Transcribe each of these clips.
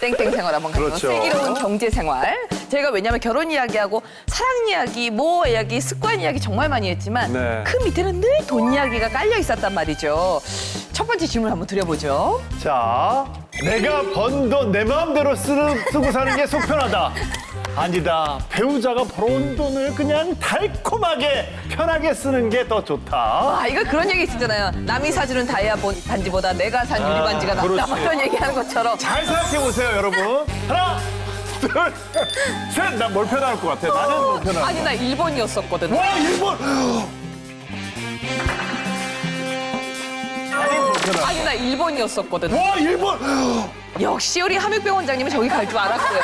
땡땡 생활 한번 가죠. 그렇죠. 슬기로운 경제 생활. 저희가 왜냐하면 결혼 이야기하고 사랑 이야기, 뭐 이야기, 습관 이야기 정말 많이 했지만 네. 그 밑에는 늘 돈 이야기가 깔려 있었단 말이죠. 첫 번째 질문 한번 드려보죠. 자, 내가 번 돈 내 마음대로 쓰는, 쓰고 사는 게 속편하다. 아니다. 배우자가 벌어온 돈을 그냥 달콤하게 편하게 쓰는 게 더 좋다. 아, 이거 그런 얘기 있었잖아요. 남이 사주는 다이아 본- 반지보다 내가 산 유리 반지가 낫다. 그렇지. 뭐 이런 얘기하는 것처럼. 잘 생각해 보세요, 여러분. 하나, 둘, 셋. 난 뭘 편할 것 같아. 나는 뭘 편할 것 아니, 나 일본이었었거든. 와, 일본! 나는 뭘 편할 아니, 나 일본이었었거든. 와, 일본! 역시 우리 함익병 원장님은 저기 갈 줄 알았어요.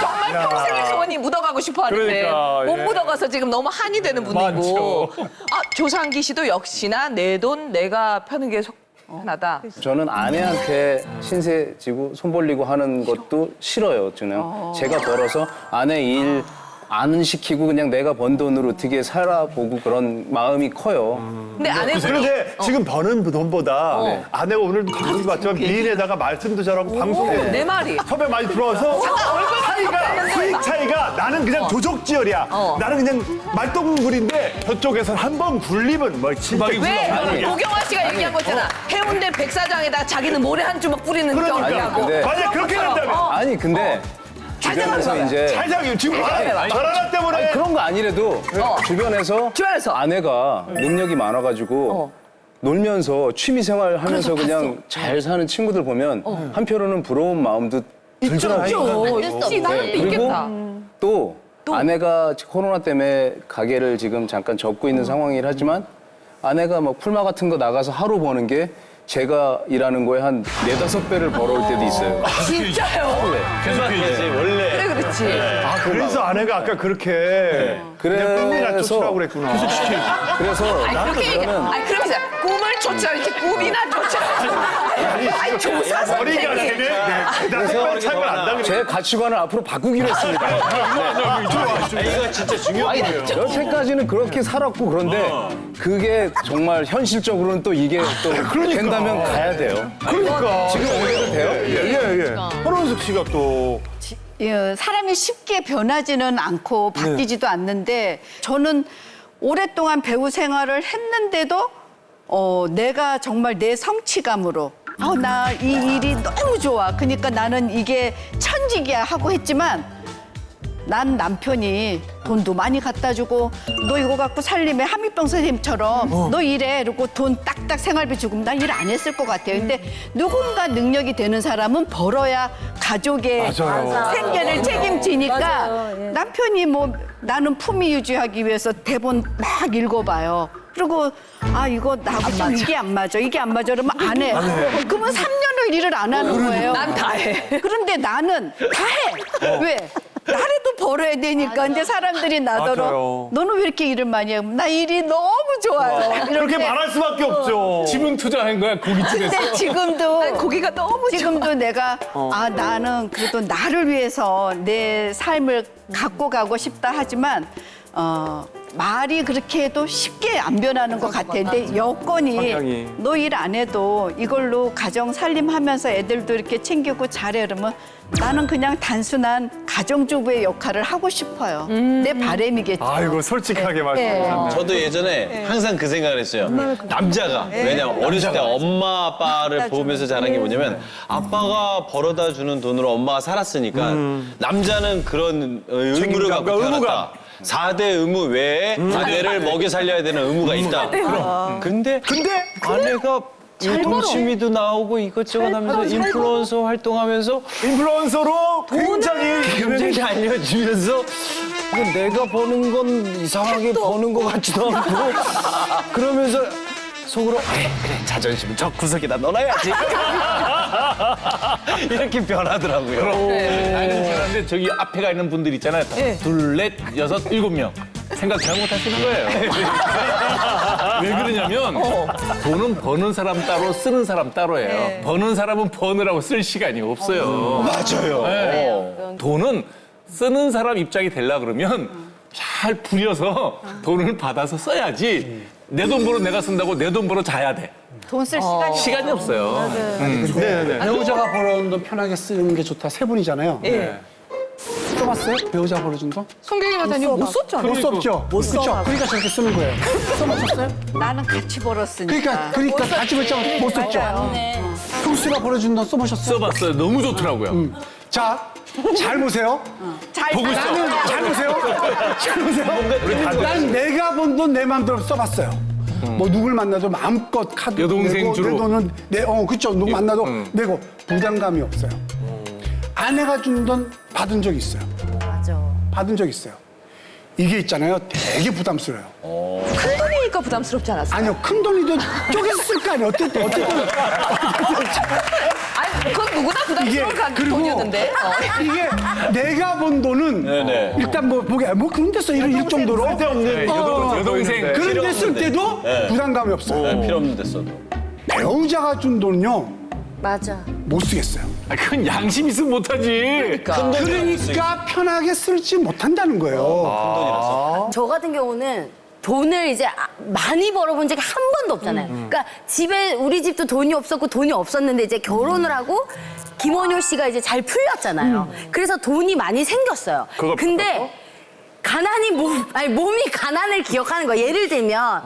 정말 야. 평생의 소원이 묻어가고 싶어 하는데 그러니까, 못 예. 묻어가서 지금 너무 한이 되는 분이고. 많죠. 아 조상기 씨도 역시나 내 돈 내가 펴는 게속 편하다. 저는 아내한테 신세 지고 손 벌리고 하는 것도 싫어요. 그냥 제가 벌어서 아내 일 안 시키고 그냥 내가 번 돈으로 어떻게 살아보고 그런 마음이 커요. 근데 아내분이 그런데 지금 버는 돈보다 어. 아내가 오늘 방송 봤지만 미인에다가 말씀도 잘하고 방송에 내 말이. 섭외 많이 들어와서 차이가 수익 차이가 나는 그냥 조족지열이야. 어. 나는 그냥 말똥물인데 저쪽에선 한번 굴리면 뭐 진짜 왜. 고경화 씨가 얘기한 거잖아. 해운대 백사장에다 자기는 모래 한 주먹 뿌리는 그러니까. 경우라고. 근데- 만약 그렇게 된다면 어. 아니 근데 잘 주변에서. 이제 잘 생각해 지금 말 하나 때문에 아니, 그런 거 아니래도 어. 주변에서 주변에서. 아내가 능력이 많아가지고 어. 놀면서 취미 생활 하면서 그냥. 잘 사는 친구들 보면 한편으로는 부러운 마음도 들더라고요. 있지 나는 또 네, 그리고 있겠다. 또, 아내가 코로나 때문에 가게를 지금 잠깐 접고 있는 상황이긴 하지만 아내가 막 풀마 같은 거 나가서 하루 버는 게 제가 일하는 거에 한 네다섯 배를 벌어올 때도 있어요. 진짜요? 그지 원래 그래 그렇지. 아, 그래서 아내가 아까 그렇게 그냥 꿈이나 그래서 쫓으라고 그랬구나. 그래서 아니 그렇게 얘기. 저는 아니 그러면서 꿈을 쫓아 이렇게 꿈이나 쫓아. 아니, 아니 조사 머리가 선생님. 되네. 나 색깔 차이가 안 나게. 제 가치관을 앞으로 바꾸기로 했습니다. 이거 진짜 중요한 거예요. 여태까지는 그렇게 살았고 그런데 그게 정말 현실적으로는 또 이게 또 된다면 가야 돼요. 그러니까. 지금 연결이 돼요? 예, 예, 예. 허론숙 씨가 또 예, 사람이 쉽게 변하지는 않고 바뀌지도 않는데 저는 오랫동안 배우 생활을 했는데도 어, 내가 정말 내 성취감으로 어, 나이 일이 너무 좋아. 그러니까 나는 이게 천직이야 하고 했지만 난 남편이 돈도 많이 갖다 주고 너 이거 갖고 살림에 함익병 선생님처럼 너 일해 이러고 돈 딱딱 생활비 주고 난 일 안 했을 것 같아요. 근데 누군가 능력이 되는 사람은 벌어야 가족의 맞아요. 생계를 책임지니까 남편이 뭐 나는 품위 유지하기 위해서 대본 막 읽어봐요. 그리고 아 이거 나하고 좀 이게 안 맞아 이게 안 맞아 그러면 안 해. 그러면 3년을 일을 안 하는 거예요. 난 다 해. 그런데 나는 다 해. 왜? 나라도 벌어야 되니까. 근데 사람들이 나더러 맞아요. 너는 왜 이렇게 일을 많이 해? 나 일이 너무 좋아요. 그렇게 이런데 말할 수밖에 없죠. 지분 투자한 거야 고깃집에서. 근데 지금도 고기가 너무 지금도 내가 아 나는 그래도 나를 위해서 내 삶을 갖고 가고 싶다 하지만 어 말이 그렇게 해도 쉽게 안 변하는 것 같아. 근데 여건이. 너 일 안 해도 이걸로 가정 살림하면서 애들도 이렇게 챙기고 잘해 그러면 나는 그냥 단순한 가정주부의 역할을 하고 싶어요. 내 바람이겠죠. 아이고 솔직하게 예. 말씀하셨네. 저도 예전에 항상 그 생각을 했어요. 남자가 왜냐면 어렸을 때 엄마 아빠를 보면서 자란 게 뭐냐면 아빠가 벌어다 주는 돈으로 엄마가 살았으니까 남자는 그런 어, 의무를 책임감과 갖고 태어났다. 의무감. 4대 의무 외에 아내를 먹여 살려야 되는 의무가 있다. 그럼. 근데 근데? 아내가 동치미도 나오고 이것저것 하면서 인플루언서 활동하면서 인플루언서로 굉장히 굉장히 알려주면서 내가 버는 건 이상하게 버는 것 같지도 않고 그러면서 속으로 그래 그래 자존심은 저 구석에다 넣어놔야지 이렇게 변하더라고요. 아는 사람인데 저기 앞에 가 있는 분들 있잖아요. 둘, 넷, 여섯, 일곱 명. 생각 잘못하시는 거예요. 왜 그러냐면 돈은 버는 사람 따로 쓰는 사람 따로예요. 버는 사람은 버느라고 쓸 시간이 없어요. 맞아요. 네. 돈은 쓰는 사람 입장이 되려 그러면 잘 부려서 돈을 받아서 써야지. 내 돈 벌어 내가 쓴다고 내 돈 벌어 자야 돼. 돈 쓸 시간이 시간이 없어요. 네네. 배우자가 벌어온 돈 편하게 쓰는 게 좋다. 세 분이잖아요. 예. 써봤어요? 배우자 벌어준 돈? 송경이 마사님 못 썼잖아요. 못 썼죠? 못 써. 그러니까 저렇게 쓰는 거예요. 써보셨어요? 나는 같이 벌었으니까. 그러니까, 그러니까 같이 벌자 못 썼죠? 형수가 벌어준 돈 써보셨어요? 써봤어요. 너무 좋더라고요. 자, 잘 보세요. 잘 보고 있어. 나는 잘 보세요. 잘 보세요. 난 내가 번 돈 내 마음대로 써봤어요. 뭐 누굴 만나도 마음껏 카드 여동생 내고 주로. 내 돈은 내, 어 그쵸 누구 만나도 음. 내고 부담감이 없어요. 아내가 준 돈 받은 적 있어요. 맞아. 받은 적 있어요. 이게 있잖아요. 되게 부담스러워요. 큰 돈이니까 부담스럽지 않았어요? 아니요, 큰 돈이도 쪼개서 쓸 거 아니에요. 어쨌든, 어쨌든. 그건 누구나 부담스러울 그리고 돈이었는데. 어. 이게 내가 번 돈은 네네. 일단 뭐, 보게, 뭐 그런 데 써, 이럴, 일 정도로. 쓸데없는 어, 여동생 그런 데 쓸 때도 네. 부담감이 없어요. 네, 필요 없는 데 써도. 배우자가 준 돈은요, 맞아. 못 쓰겠어요. 아, 그건 양심 있으면 못하지. 그러니까 편하게 쓸지 못한다는 거예요. 저 같은 경우는 돈을 이제 아- 많이 벌어본 적이 한 번도 없잖아요. 그러니까 집에 우리 집도 돈이 없었고 돈이 없었는데 이제 결혼을 하고 김원효 씨가 이제 잘 풀렸잖아요. 그래서 돈이 많이 생겼어요. 근데 가난이 몸 아니 몸이 가난을 기억하는 거예요. 예를 들면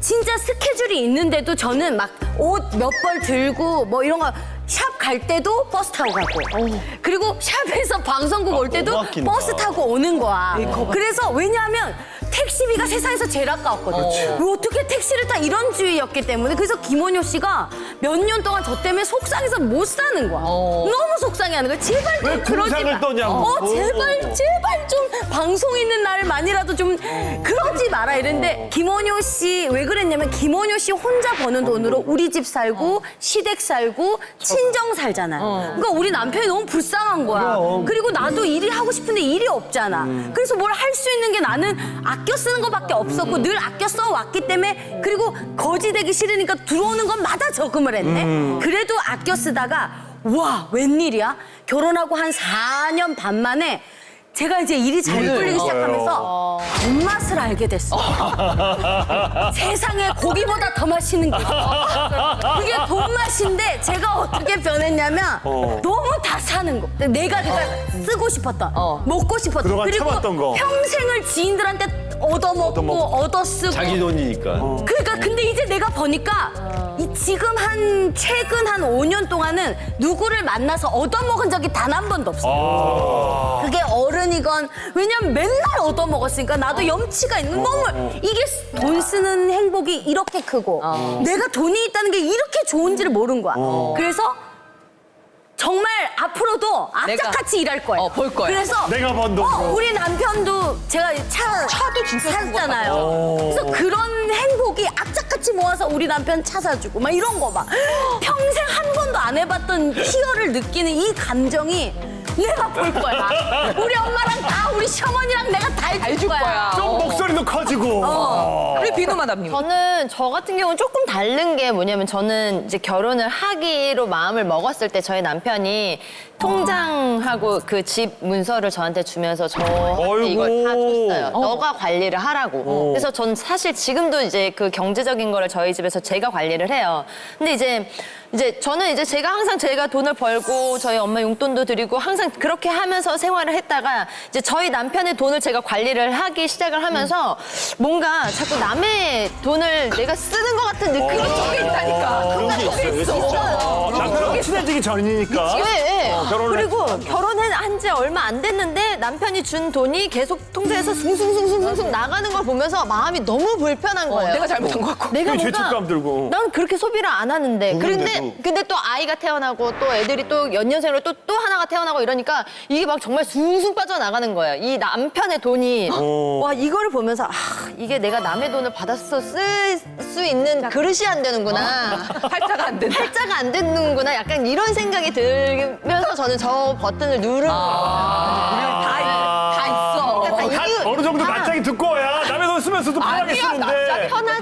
진짜 스케줄이 있는데도 저는 막 옷 몇 벌 들고 뭐 이런 거 샵 갈 때도 버스 타고 가고 그리고 샵에서 방송국 올 때도 너무 아낀다. 버스 타고 오는 거야. 그래서 왜냐하면 택시비가 세상에서 제일 아까웠거든. 왜 어떻게 택시를 타 이런 주의였기 때문에 그래서 김원효 씨가 몇 년 동안 저 때문에 속상해서 못 사는 거야. 너무 속상해하는 거야. 제발 좀왜 그러지 공상을 마. 떠냐고. 어 제발 제발 좀 방송 있는 날만이라도 좀 그러지 마라 이랬는데 김원효 씨 왜 그랬냐면 김원효 씨 혼자 버는 돈으로 우리 집 살고 시댁 살고 친정 살잖아요. 그러니까 우리 남편이 너무 불쌍한 거야. 그리고 나도 일이 하고 싶은데 일이 없잖아. 그래서 뭘 할 수 있는 게 나는 아껴 쓰는 것밖에 없었고 늘 아껴 써 왔기 때문에 그리고 거지 되기 싫으니까 들어오는 것마다 저금을 했네. 그래도 아껴 쓰다가 와 웬일이야? 결혼하고 한 4년 반 만에 제가 이제 일이 잘 풀리기 시작하면서 돈맛을 알게 됐어. 세상에 고기보다 더 맛있는 게 있어. 그게 돈맛인데 제가 어떻게 변했냐면 너무 다 사는 거. 내가 내가 쓰고 싶었던, 먹고 싶었던, 그동안 그리고 참았던 거. 평생을 지인들한테 얻어먹고 얻어쓰고. 자기 돈이니까. 그러니까 근데 이제 내가 보니까 이 지금 한 최근 한 5년 동안은 누구를 만나서 얻어먹은 적이 단 한 번도 없어. 그게 어른이건 왜냐면 맨날 얻어먹었으니까 나도 염치가 있는 너무 이게 돈 쓰는 행복이 이렇게 크고 내가 돈이 있다는 게 이렇게 좋은지를 모른 거야. 그래서 정말 앞으로도 악착같이 일할 거예요. 어, 벌 거야. 그래서 내가 번 돈으로. 어, 우리 남편도 제가 차 차도 진짜 샀잖아요. 그래서 그런 행복이 악착같이 모아서 우리 남편 차 사주고 막 이런 거 막 평생 한 번도 안 해봤던 희열을 느끼는 이 감정이 내가 볼 거야. 우리 엄마랑 다 우리 시어머니랑 내가 다 해줄 해줄 거야. 거야. 좀 목소리도 커지고. 우리 비누 마담님. 저는 저 같은 경우는 조금 다른 게 뭐냐면 저는 이제 결혼을 하기로 마음을 먹었을 때 저희 남편이 통장하고 그 집 문서를 저한테 주면서 저한테 이걸 다. 줬어요. 너가 관리를 하라고. 그래서 전 사실 지금도 이제 그 경제적인 거를 저희 집에서 제가 관리를 해요. 근데 이제 이제 저는 이제 제가 항상 제가 돈을 벌고 저희 엄마 용돈도 드리고 항상 그렇게 하면서 생활을 했다가 이제 저희 남편의 돈을 제가 관리를 하기 시작을 하면서 뭔가 자꾸 남의 돈을 내가 쓰는 것 같은 느낌이 좀 있다니까. 그런 게 있어요, 진짜. 남편하고 친해지기 전이니까. 예, 예. 어, 결혼을 그리고. 결혼한 지 얼마 안 됐는데 남편이 준 돈이 계속 통장에서 숭숭숭숭숭 나가는 걸 보면서 마음이 너무 불편한 거예요. 내가 잘못한 것 같고. 내가 뭔가 죄책감 들고. 난 그렇게 소비를 안 하는데. 그런데 근데 또 아이가 태어나고 또 애들이 또 연년생으로 또 또 하나가 태어나고 이러니까 이게 막 정말 숭숭 빠져나가는 거예요. 이 남편의 돈이 와 이거를 보면서 아 이게 내가 남의 돈을 받아서 쓸 수 있는 그릇이 안 되는구나. 팔자가 안 된다. 팔자가 안 되는구나. 약간 이런 생각이 들면서 저는 저 버튼을 누른 다, 다 있어. 그러니까 다다 이유- 어느 정도 다 낯짝이 듣고 야 남의 돈 쓰면 남자면서도 편하게 아니야, 쓰는데.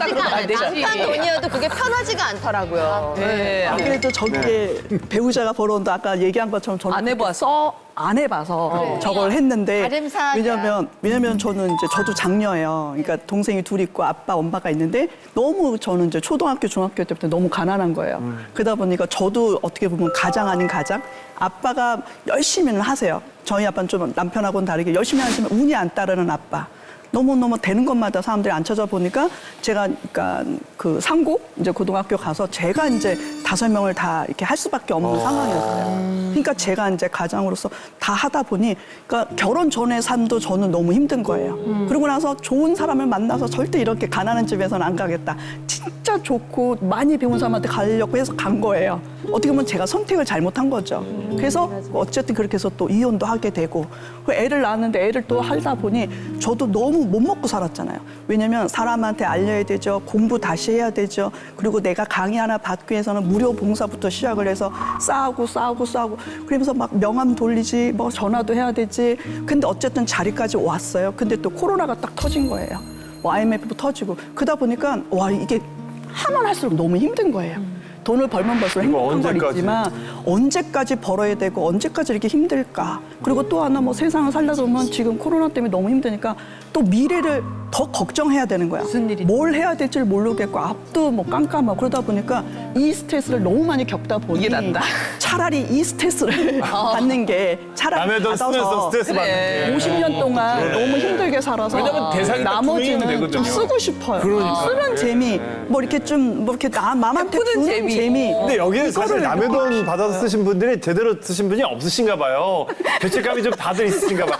남자 편하지가 않아요. 되지. 남편 돈이어도 그게 편하지가 않더라고요. 네. 그래도 저게 배우자가 벌어온도 아까 얘기한 것처럼 저는 안 해봐서? 써, 안 해봐서 저걸 했는데. 왜냐면 왜냐면 저는 이제 저도 장녀예요. 그러니까 동생이 둘 있고 아빠 엄마가 있는데 너무 저는 이제 초등학교 중학교 때부터 너무 가난한 거예요. 그러다 보니까 저도 어떻게 보면 가장 아닌 가장 아빠가 열심히는 하세요. 저희 아빠는 좀 남편하고는 다르게 열심히 하지만 운이 안 따르는 아빠. 너무너무 되는 것마다 사람들이 안 찾아보니까 제가 그러니까 그 상고 이제 고등학교 가서 제가 이제 다섯 명을 다 이렇게 할 수밖에 없는 상황이었어요. 그러니까 제가 이제 가장으로서 다 하다 보니 그러니까 결혼 전의 삶도 저는 너무 힘든 거예요. 그러고 나서 좋은 사람을 만나서 절대 이렇게 가난한 집에서는 안 가겠다. 진짜 좋고 많이 배운 사람한테 가려고 해서 간 거예요. 어떻게 보면 제가 선택을 잘못한 거죠. 그래서 어쨌든 그렇게 해서 또 이혼도 하게 되고 그 애를 낳았는데 애를 또 하다 보니 저도 너무 못 먹고 살았잖아요. 왜냐면 사람한테 알려야 되죠. 공부 다시 해야 되죠. 그리고 내가 강의 하나 받기 위해서는 무료 봉사부터 시작을 해서 싸우고 싸우고 싸우고 그러면서 막 명함 돌리지 뭐 전화도 해야 되지. 근데 어쨌든 자리까지 왔어요. 근데 또 코로나가 딱 터진 거예요. 뭐 IMF도 터지고 그러다 보니까 와 이게 하면 할수록 너무 힘든 거예요. 돈을 벌면 벌수록 행복한 건 언제까지? 있지만 언제까지 벌어야 되고 언제까지 이렇게 힘들까? 그리고 또 하나 뭐 세상을 살다 보면 지금 코로나 때문에 너무 힘드니까 또 미래를 더 걱정해야 되는 거야. 무슨 일이? 뭘 해야 될지 를 모르겠고 앞도 뭐 깜깜하고 그러다 보니까 이 스트레스를 너무 많이 겪다 보니 이게 낫다. 차라리 이 스트레스를 받는 게 차라리 남의 돈 쓰면서 받아서 스트레스 받는 게. 50년 동안 너무 힘들게 살아서 왜냐면 대상이 딱 나머지는 좀 되거든요. 쓰고 싶어요. 쓰는 재미, 뭐 이렇게 좀 뭐 이렇게 나 맘한테 푸는 주는 재미. 재미. 근데 여기는 사실 이거를 남의 돈 받아서 쓰신 분들이 제대로 쓰신 분이 없으신가 봐요. 죄책감이 좀 다들 있으신가 봐.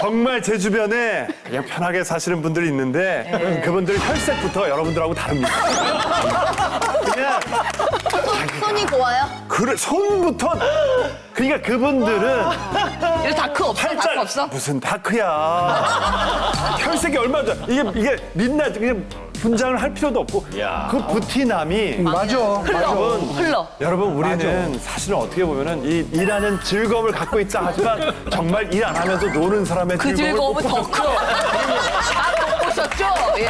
정말 제 주변에 그냥 편하게 사시는 분들이 있는데 그분들 혈색부터 여러분들하고 다릅니다. 그냥 손이 고와요? 그래 손부터 그러니까 그분들은 이거 다크 없어? 다크 없어? 무슨 다크야. 혈색이 얼마나 좋아. 이게 이게 민낯 그냥 분장을 할 필요도 없고 그 부티남이 맞아. 여러분 흘러. 여러분 우리는 사실은 어떻게 보면은 이 일하는 즐거움을 갖고 있다 하지만 정말 일 안 하면서 노는 사람의 그 즐거움을 즐거움은 더 커. 다못 보셨죠? 예.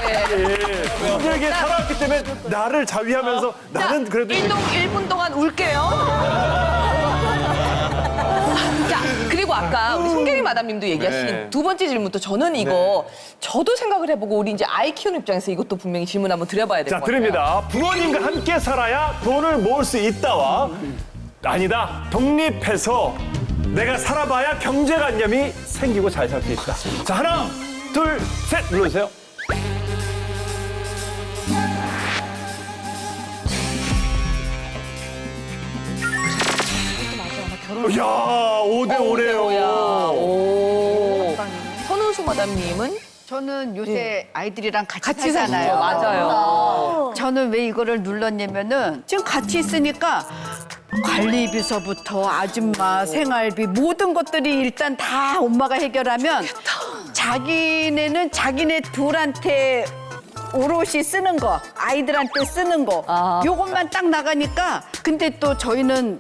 힘들게 살아왔기 때문에 나를 자위하면서 나는 그래도 일동 1분 동안 울게요. 자, 그리고 아까 우리 송계리 마담님도 얘기하신 네. 두 번째 질문도 저는 이거 저도 생각을 해보고 우리 이제 아이 키우는 입장에서 이것도 분명히 질문 한번 드려봐야 될것자 같아요. 드립니다. 부모님과 함께 살아야 돈을 모을 수 있다와 아니다. 독립해서 내가 살아봐야 경제관념이 생기고 잘 살 수 있다. 자 하나, 둘, 셋 눌러주세요. 야, 5대 5네요. 오. 선우수 마담님은 저는 요새 아이들이랑 같이, 같이 살잖아요. 맞아요. 저는 왜 이거를 눌렀냐면은 지금 같이 있으니까 관리비서부터 아줌마 생활비 모든 것들이 일단 다 엄마가 해결하면 자기네는 자기네 둘한테 오롯이 쓰는 거 아이들한테 쓰는 거 아. 요것만 딱 나가니까 근데 또 저희는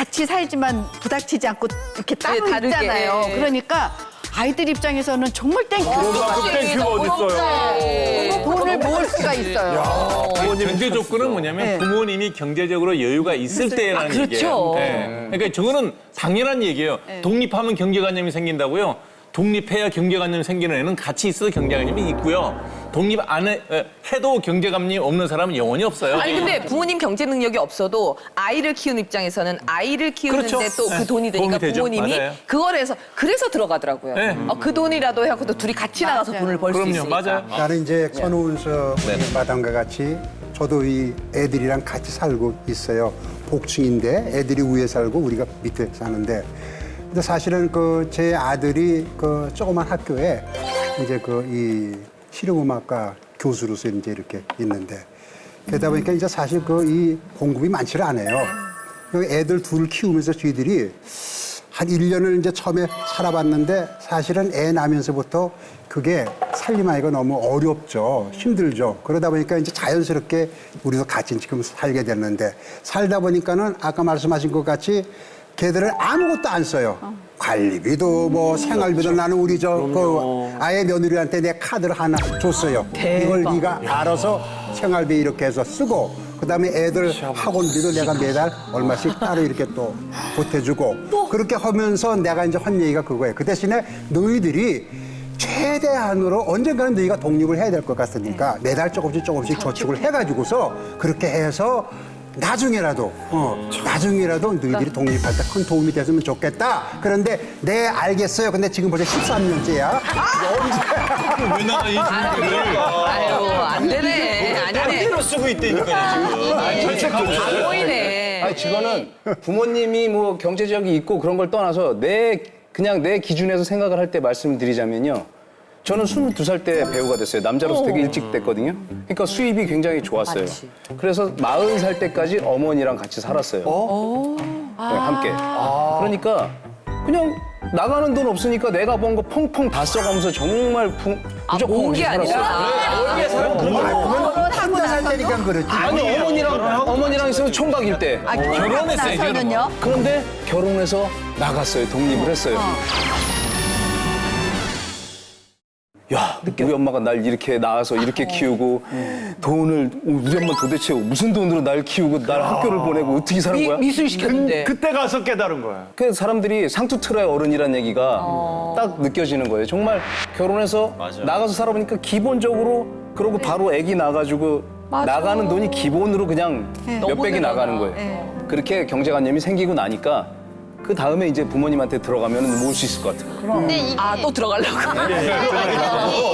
같이 살지만 부닥치지 않고 이렇게 따로 네, 다르게. 있잖아요. 예. 그러니까 아이들 입장에서는 정말 땡큐. 그만큼 땡큐가 어딨어요. 돈을 모을 수가 있어요. 전제 조건은 뭐냐면 네. 부모님이 경제적으로 여유가 있을 때라는 아, 그렇죠. 얘기예요. 네. 그러니까 저거는 당연한 얘기예요. 독립하면 경제관념이 생긴다고요. 독립해야 경제관념이 생기는 애는 같이 있어도 경제관념이 있고요. 독립 안 해, 에, 해도 경제관념이 없는 사람은 영원히 없어요. 아니 근데 부모님 경제 능력이 없어도 아이를 키우는 입장에서는 아이를 키우는데 그렇죠. 또그 네, 돈이 되니까. 부모님이 맞아요. 그걸 해서 그래서 들어가더라고요. 네. 어, 그 돈이라도 해갖고 또 둘이 같이 나가서 돈을 벌수 그럼요, 있으니까. 맞아요. 나는 이제 선우운서 마담과 같이 저도 이 애들이랑 같이 살고 있어요. 복층인데 애들이 위에 살고 우리가 밑에 사는데 근데 사실은 그 제 아들이 그 조그만 학교에 이제 그 이 실용음악과 교수로서 이제 이렇게 있는데 그러다 보니까 이제 사실 그 이 공급이 많지를 않아요. 그 애들 둘 키우면서 저희들이 한 1년을 이제 처음에 살아봤는데 사실은 애 나면서부터 그게 살림하기가 너무 어렵죠. 힘들죠. 그러다 보니까 이제 자연스럽게 우리도 같이 지금 살게 됐는데 살다 보니까는 아까 말씀하신 것 같이 걔들을 아무것도 안 써요. 관리비도 뭐 생활비도 나는 우리 저 그 아예 며느리한테 내 카드를 하나 줬어요. 이걸 네가 알아서 생활비 이렇게 해서 쓰고 그다음에 애들 학원비도 내가 매달 얼마씩 따로 이렇게 또 보태주고 그렇게 하면서 내가 이제 한 얘기가 그거예요. 그 대신에 너희들이 최대한으로 언젠가는 너희가 독립을 해야 될 것 같으니까 매달 조금씩 조금씩 저축을 해가지고서 그렇게 해서 나중에라도 어 나중에라도 너희들이 독립할 때 큰 도움이 됐으면 좋겠다. 그런데 네 알겠어요. 근데 지금 벌써 13년째야. 왜 나가 이 돈들을 아유 안 되네. 아니네. 반대로 쓰고 있다니까요 지금. 안 보이네. 아니, 저거는 부모님이 뭐 경제적이 있고 그런 걸 떠나서 내 그냥 내 기준에서 생각을 할 때 말씀드리자면요. 저는 22살 때 배우가 됐어요. 남자로서 되게 일찍 됐거든요. 그러니까 수입이 굉장히 좋았어요. 그래서 40살 때까지 어머니랑 같이 살았어요. 네, 함께. 그러니까 그냥 나가는 돈 없으니까 내가 번 거 펑펑 다 써가면서 정말 부, 무조건 모은 없이 게 살았어요. 아니라. 혼자 살 때니까 그렇지. 아니 어머니랑 어머니랑 있으면 총각일 때. 아, 결혼했어요. 나서는요? 그런데 결혼해서 나갔어요. 독립을 했어요. 야, 우리 엄마가 날 이렇게 낳아서 이렇게 키우고 돈을 우리 엄마 도대체 무슨 돈으로 날 키우고 날 학교를 보내고 어떻게 사는 미, 거야? 미술 시켰는데. 그때 가서 깨달은 거야. 그 사람들이 상투트라의 어른이라는 얘기가 딱 느껴지는 거예요. 정말 결혼해서 맞아. 나가서 살아보니까 기본적으로 그러고 바로 아기 낳아가지고 나가는 돈이 기본으로 그냥 몇백이 나가는 거예요. 그렇게 경제관념이 생기고 나니까 그 다음에 이제 부모님한테 들어가면 모을 수 있을 것 같아요. 근데 이게 아 또 들어가려고.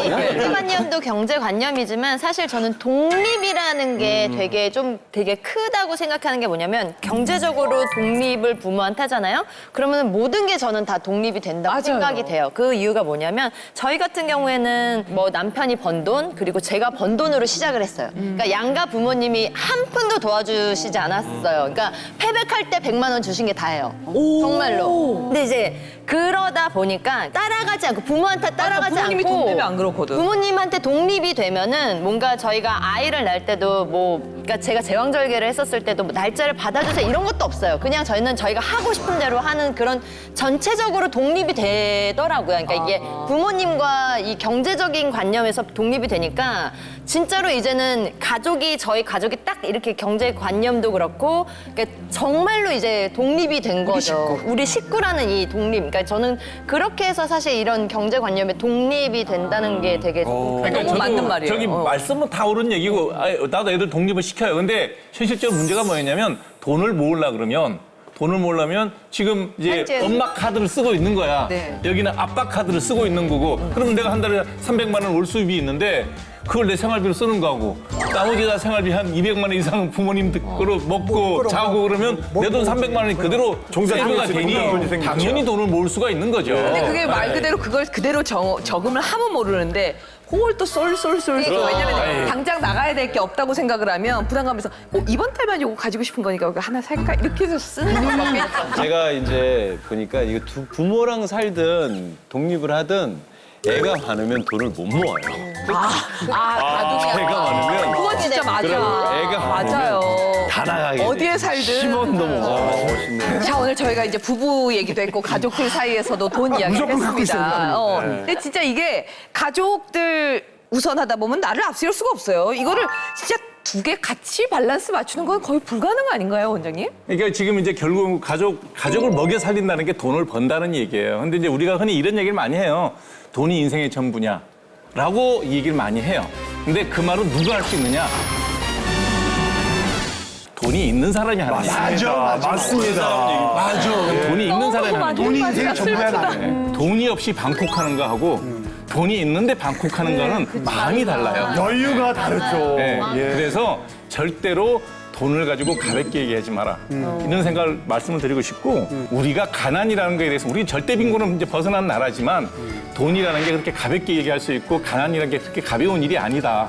경제관념도 경제관념이지만 사실 저는 독립이라는 게 되게 좀 되게 크다고 생각하는 게 뭐냐면 경제적으로 독립을 부모한테 하잖아요. 그러면 모든 게 저는 다 독립이 된다고 맞아요. 생각이 돼요. 그 이유가 뭐냐면 저희 같은 경우에는 뭐 남편이 번 돈 그리고 제가 번 돈으로 시작을 했어요. 그러니까 양가 부모님이 한 푼도 도와주시지 않았어요. 그러니까 패백할 때 100만 원 주신 게 다예요. 정말로. 근데 이제 그러다 보니까 따라가지 않고 부모한테 따라가지 부모님이 않고 돈 때문에 안 그렇거든. 부모님한테 독립이 되면은 뭔가 저희가 아이를 낳을 때도 뭐 그러니까 제가 제왕절개를 했었을 때도 뭐 날짜를 받아주세요 이런 것도 없어요. 그냥 저희는 저희가 하고 싶은 대로 하는 그런 전체적으로 독립이 되더라고요. 그러니까 이게 부모님과 이 경제적인 관념에서 독립이 되니까 진짜로 이제는 가족이 저희 가족이 딱 이렇게 경제 관념도 그렇고 그러니까 정말로 이제 독립이 된 거죠. 우리 식구 라는 이 독립. 그러니까 저는 그렇게 해서 사실 이런 경제 관념에 독립이 된다는 게 되게 그러니까 너무 저도 맞는 말이에요. 저기 어. 말씀은 다 옳은 얘기고 아, 나도 애들 독립을 시켜요. 근데 현실적으로 문제가 뭐였냐면 돈을 모으려 그러면 돈을 모으려면 지금 이제 현재- 엄마 카드를 쓰고 있는 거야. 네. 여기는 아빠 카드를 쓰고 있는 거고. 그러면 내가 한 달에 300만 원 월 수입이 있는데 그걸 내 생활비로 쓰는 거고 나머지 다 생활비 한 200만 원 이상 부모님 거로 먹고 그럼 자고 그러면 내 돈 300만 원이 그대로 세이브가 되니. 당연히 돈을 모을 수가 있는 거죠. 근데 그게 말 네. 그대로 그걸 그대로 정, 적음을 하면 모르는데 그걸 또 쏠쏠쏠 쏠. 왜냐면 당장 나가야 될 게 없다고 생각을 하면 부담감에서 어, 이번 달만 이거 가지고 싶은 거니까 이거 하나 살까 이렇게 해서 쓰는 것밖에 제가 이제 보니까 이거 두 부모랑 살든 독립을 하든 애가 많으면 돈을 못 모아요. 아, 가족이 애가 많으면 그건 진짜 맞아. 그럼 애가 맞아요. 다 나가게 돼. 어디에 살든. 10원도 못 모아. 자 오늘 저희가 이제 부부 얘기도 했고 가족들 사이에서도 돈 이야기를 무조건 갖고 있어야 했습니다. 된다는 어. 네. 근데 진짜 이게 가족들 우선하다 보면 나를 앞세울 수가 없어요. 이거를 진짜 두 개 같이 밸런스 맞추는 건 거의 불가능 아닌가요, 원장님? 그러니까 지금 이제 결국 가족 가족을 먹여 살린다는 게 돈을 번다는 얘기예요. 근데 이제 우리가 흔히 이런 얘기를 많이 해요. 돈이 인생의 전부냐 라고 얘기를 많이 해요. 근데 그 말은 누가 할 수 있느냐? 돈이 있는 사람이 하는 얘기예요. 맞아, 맞습니다. 맞아. 돈이 있는 사람이 하는 돈이 얘기예요. 인생의 전부야 나는. 네. 돈이 없이 방콕하는 거하고 돈이 있는데 방콕하는 거는 마음이 달라요. 여유가 다르죠. 네. 예. 그래서 절대로 돈을 가지고 가볍게 얘기하지 마라. 이런 생각을 말씀을 드리고 싶고 우리가 가난이라는 거에 대해서 우리 절대 빈곤은 이제 벗어난 나라지만 돈이라는 게 그렇게 가볍게 얘기할 수 있고 가난이라는 게 그렇게 가벼운 일이 아니다.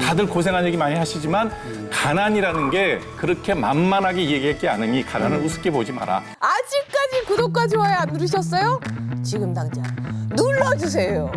다들 고생한 얘기 많이 하시지만 가난이라는 게 그렇게 만만하게 얘기할 게 아니니 가난을 우습게 보지 마라. 아직까지 구독과 좋아요 안 누르셨어요? 지금 당장 눌러주세요.